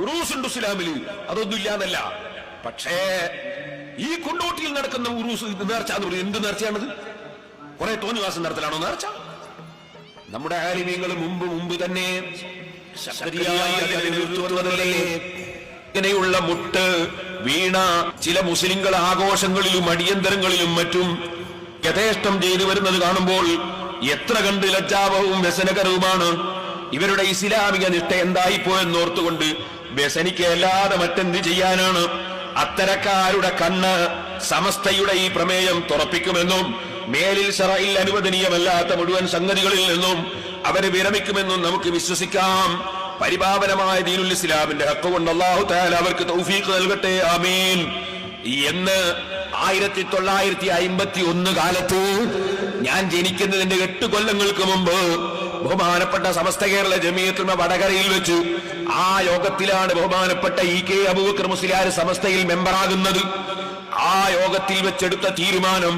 ഉറൂസ് ഉണ്ട് ഇസ്ലാമിൽ അതൊന്നും ഇല്ലാന്നല്ല പക്ഷേ ഈ കുണ്ടോട്ടിയിൽ നടക്കുന്ന ഉറൂസ് നേർച്ച എന്ന് പറയുന്നത് എന്ത് നേർച്ചയാണത്? കുറെ തോന്നിവാസം നടത്തലാണോ നേർച്ച? നമ്മുടെ ആലിമ്യങ്ങൾ മുമ്പ് മുമ്പ് തന്നെ ഇങ്ങനെയുള്ള മുട്ട് വീണ ചില മുസ്ലിങ്ങൾ ആഘോഷങ്ങളിലും അടിയന്തരങ്ങളിലും മറ്റും യഥേഷ്ടം ചെയ്തു വരുന്നത് കാണുമ്പോൾ എത്ര കണ്ട് ലജ്ജാപവും വ്യസനകരവുമാണ്. ഇവരുടെ ഇസ്ലാമിക നിഷ്ഠ എന്തായിപ്പോയെന്നോർത്തുകൊണ്ട് വ്യസനിക്കല്ലാതെ മറ്റെന്ത് ചെയ്യാനാണ്? അത്തരക്കാരുടെ കണ്ണ് സമസ്തയുടെ ഈ പ്രമേയം തുറപ്പിക്കുമെന്നും മേലിൽ ഷറയിൽ അനുവദനീയമല്ലാത്ത മുഴുവൻ സംഗതികളിൽ നിന്നും അവർ വിരമിക്കുമെന്നും നമുക്ക് വിശ്വസിക്കാം. പരിപാവനമായ ദീനുൽ ഇസ്ലാമിന്റെ ഹക്ക് കൊണ്ട് അള്ളാഹു താല അവർക്ക് തൗഫീഖ് നൽകട്ടെ ആമീൻ. എന്ന് ആയിരത്തി തൊള്ളായിരത്തി അയിമ്പത്തി ഒന്ന് കാലത്ത് ഞാൻ ജനിക്കുന്നതിന്റെ എട്ട് കൊല്ലങ്ങൾക്ക് മുമ്പ് ബഹുമാനപ്പെട്ട സമസ്ത കേരള ജമീയത്തുമ വടകരയിൽ വെച്ച് ആ യോഗത്തിലാണ് ബഹുമാനപ്പെട്ട ഇ കെ അബൂബക്കർ മുസ്ലിയാർ സമസ്തയിൽ മെമ്പറാകുന്നത്. ആ യോഗത്തിൽ വെച്ചെടുത്ത തീരുമാനം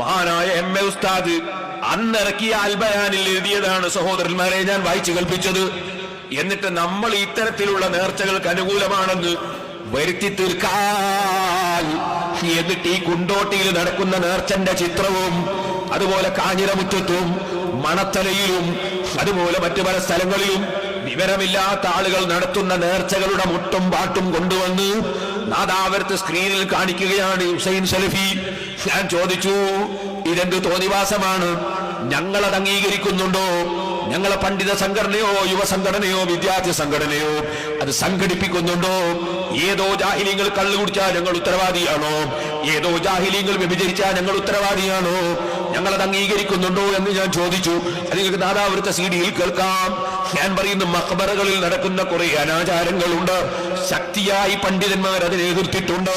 മഹാനായ എം എ ഉസ്താദ് അന്നിറക്കിയ അൽബയാനിൽ എഴുതിയതാണ്. സഹോദരന്മാരെ ഞാൻ വായിച്ചു കൽപ്പിച്ചത് എന്നിട്ട് നമ്മൾ ഇത്തരത്തിലുള്ള നേർച്ചകൾക്ക് അനുകൂലമാണെന്ന് വരുത്തി തീർക്കാൻ എന്നിട്ട് ഈ കുണ്ടോട്ടിയിൽ നടക്കുന്ന നേർച്ചന്റെ ചിത്രവും അതുപോലെ കാഞ്ഞിരമുറ്റത്തും മണത്തലയിലും അതുപോലെ മറ്റു പല സ്ഥലങ്ങളിലും വിവരമില്ലാത്ത ആളുകൾ നടത്തുന്ന നേർച്ചകളുടെ മുട്ടും പാട്ടും കൊണ്ടുവന്ന് നാദാവരത്ത് സ്ക്രീനിൽ കാണിക്കുകയാണ് ഹുസൈൻ സലഫി ഞാൻ ചോദിച്ചു ഇതെന്ത് തോന്നിവാസമാണ്? ഞങ്ങളത് അംഗീകരിക്കുന്നുണ്ടോ? ഞങ്ങളെ പണ്ഡിത സംഘടനയോ യുവ സംഘടനയോ വിദ്യാർത്ഥി സംഘടനയോ അത് സംഘടിപ്പിക്കുന്നുണ്ടോ? ഏതോ ജാഹിലിങ്ങൾ കള്ളു കുടിച്ചാൽ ഞങ്ങൾ ഉത്തരവാദിയാണോ? ഏതോ ജാഹിലിങ്ങൾ വ്യഭിചരിച്ചാൽ ഞങ്ങൾ ഉത്തരവാദിയാണോ? ഞങ്ങളത് അംഗീകരിക്കുന്നുണ്ടോ എന്ന് ഞാൻ ചോദിച്ചു. നിങ്ങൾക്ക് നാദാവൃത്ത സി ഡിയിൽ കേൾക്കാം. ഞാൻ പറയുന്ന മക്ബറകളിൽ നടക്കുന്ന കുറെ അനാചാരങ്ങളുണ്ട്. ശക്തിയായി പണ്ഡിതന്മാർ അതിനെ എതിർത്തിട്ടുണ്ട്.